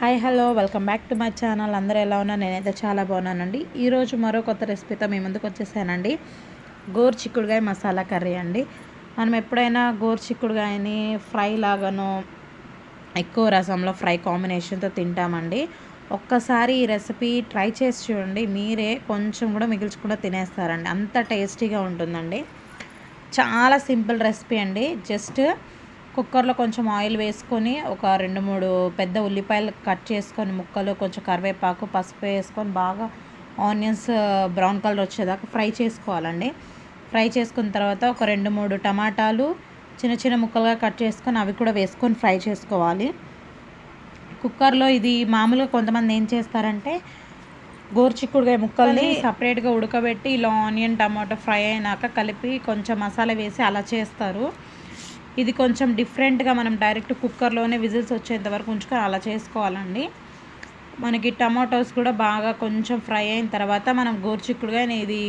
Hi hello welcome back to my channel. అందరూ ఎలా ఉన్నా నేనైతే చాలా బాగున్నానండి. ఈరోజు మరో కొత్త రెసిపీతో మీ ముందుకు వచ్చేసానండి. గోరు చిక్కుడుగాయ మసాలా కర్రీ అండి. మనం ఎప్పుడైనా గోరు చిక్కుడుగాయని ఫ్రై లాగాను ఎక్కువ రసంలో ఫ్రై కాంబినేషన్తో తింటామండి. ఒక్కసారి ఈ రెసిపీ ట్రై చేసి చూడండి. మీరే కొంచెం కూడా మిగిల్చకుండా తినేస్తారండి. అంత టేస్టీగా ఉంటుందండి. చాలా సింపుల్ రెసిపీ అండి. జస్ట్ కుక్కర్లో కొంచెం ఆయిల్ వేసుకొని ఒక రెండు మూడు పెద్ద ఉల్లిపాయలు కట్ చేసుకొని ముక్కలు కొంచెం కరివేపాకు పసుపు వేసుకొని బాగా ఆనియన్స్ బ్రౌన్ కలర్ వచ్చేదాకా ఫ్రై చేసుకోవాలండి. ఫ్రై చేసుకున్న తర్వాత ఒక రెండు మూడు టమాటాలు చిన్న చిన్న ముక్కలుగా కట్ చేసుకొని అవి కూడా వేసుకొని ఫ్రై చేసుకోవాలి. కుక్కర్లో ఇది మామూలుగా కొంతమంది ఏం చేస్తారంటే గోరుచిక్కుడుగా ముక్కల్ని సపరేట్గా ఉడకబెట్టి ఇలా ఆనియన్ టమాటో ఫ్రై అయినాక కలిపి కొంచెం మసాలా వేసి అలా చేస్తారు. ఇది కొంచెం డిఫరెంట్గా మనం డైరెక్ట్ కుక్కర్లోనే విజిల్స్ వచ్చేంత వరకు ఉంచుకొని అలా చేసుకోవాలండి. మనకి టమాటోస్ కూడా బాగా కొంచెం ఫ్రై అయిన తర్వాత మనం గోరుచిక్కుడుగా ఇది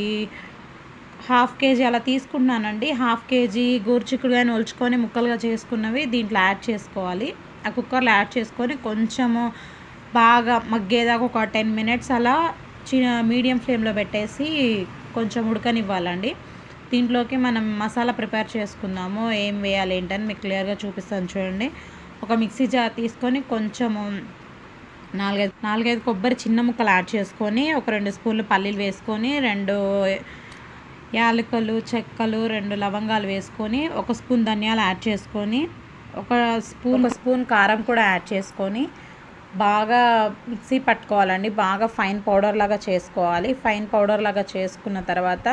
హాఫ్ కేజీ అలా తీసుకున్నానండి హాఫ్ కేజీ గోరుచిక్కుడుగా ఒలుచుకొని ముక్కలుగా చేసుకున్నవి దీంట్లో యాడ్ చేసుకోవాలి. ఆ కుక్కర్లో యాడ్ చేసుకొని కొంచెము బాగా మగ్గేదాకా ఒక టెన్ మినిట్స్ అలా చిన్న మీడియం ఫ్లేమ్లో పెట్టేసి కొంచెం ఉడకనివ్వాలండి. దీంట్లోకి మనం మసాలా ప్రిపేర్ చేసుకుందాము. ఏం వేయాలి ఏంటని మీకు క్లియర్గా చూపిస్తాను చూడండి. ఒక మిక్సీ జార్ తీసుకొని కొంచెము నాలుగైదు నాలుగైదు కొబ్బరి చిన్న ముక్కలు యాడ్ చేసుకొని ఒక రెండు స్పూన్లు పల్లీలు వేసుకొని రెండు యాలకులు చెక్కలు రెండు లవంగాలు వేసుకొని ఒక స్పూన్ ధనియాలు యాడ్ చేసుకొని ఒక స్పూన్ స్పూన్ కారం కూడా యాడ్ చేసుకొని బాగా మిక్సీ పట్టుకోవాలండి. బాగా ఫైన్ పౌడర్ లాగా చేసుకోవాలి. ఫైన్ పౌడర్ లాగా చేసుకున్న తర్వాత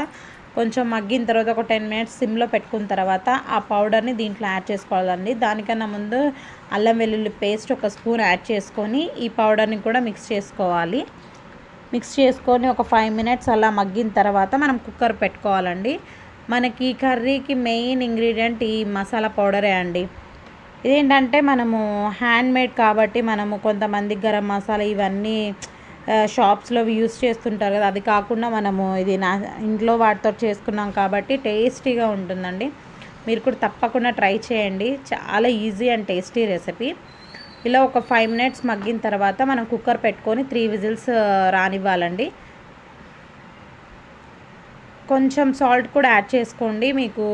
కొంచెం మగ్గిన తర్వాత ఒక టెన్ మినిట్స్ సిమ్లో పెట్టుకున్న తర్వాత ఆ పౌడర్ని దీంట్లో యాడ్ చేసుకోవాలండి. దానికన్నా ముందు అల్లం వెల్లుల్లి పేస్ట్ ఒక స్పూన్ యాడ్ చేసుకొని ఈ పౌడర్ని కూడా మిక్స్ చేసుకోవాలి. మిక్స్ చేసుకొని ఒక ఫైవ్ మినిట్స్ అలా మగ్గిన తర్వాత మనం కుక్కర్ పెట్టుకోవాలండి. మనకి కర్రీకి మెయిన్ ఇంగ్రీడియంట్ ఈ మసాలా పౌడరే అండి. ఇదేంటంటే మనము హ్యాండ్ మేడ్ కాబట్టి మనము కొంతమంది గరం మసాలా ఇవన్నీ షాప్స్లో యూస్ చేస్తుంటారు కదా. అది కాకుండా మనము ఇది నా ఇంట్లో వాటితో చేసుకున్నాం కాబట్టి టేస్టీగా ఉంటుందండి. మీరు కూడా తప్పకుండా ట్రై చేయండి. చాలా ఈజీ అండ్ టేస్టీ రెసిపీ. ఇలా ఒక ఫైవ్ మినిట్స్ మగ్గిన తర్వాత మనం కుక్కర్ పెట్టుకొని త్రీ విజిల్స్ రానివ్వాలండి. కొంచెం సాల్ట్ కూడా యాడ్ చేసుకోండి. మీకు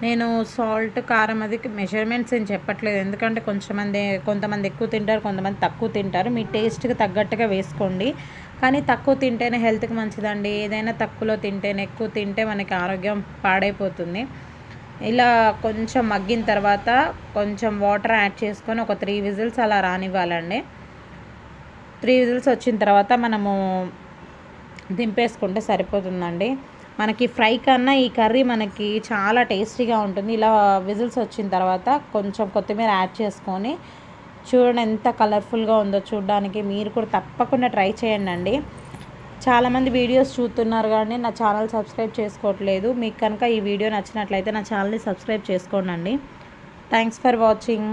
నేను సాల్ట్ కారం అది మెజర్మెంట్స్ ఏం చెప్పట్లేదు. ఎందుకంటే కొంచెమంది కొంతమంది ఎక్కువ తింటారు కొంతమంది తక్కువ తింటారు. మీ టేస్ట్కి తగ్గట్టుగా వేసుకోండి. కానీ తక్కువ తింటేనే హెల్త్కి మంచిదండి. ఏదైనా తక్కువలో తింటేనే ఎక్కువ తింటే మనకి ఆరోగ్యం పాడైపోతుంది. ఇలా కొంచెం మగ్గిన తర్వాత కొంచెం వాటర్ యాడ్ చేసుకొని ఒక త్రీ విజిల్స్ అలా రానివ్వాలండి. త్రీ విజిల్స్ వచ్చిన తర్వాత మనము దింపేసుకుంటే సరిపోతుందండి. మనకి ఫ్రై కన్నా ఈ కర్రీ మనకి చాలా టేస్టీగా ఉంటుంది. ఇలా విజిల్స్ వచ్చిన తర్వాత కొంచెం కొత్తిమీర యాడ్ చేసుకొని చూడండి ఎంత కలర్ఫుల్గా ఉందో చూడడానికి. మీరు కూడా తప్పకుండా ట్రై చేయండి అండి చాలామంది వీడియోస్ చూస్తున్నారు కానీ నా ఛానల్ సబ్స్క్రైబ్ చేసుకోవట్లేదు. మీకు కనుక ఈ వీడియో నచ్చినట్లయితే నా ఛానల్ని సబ్స్క్రైబ్ చేసుకోండి థ్యాంక్స్ ఫర్ వాచింగ్.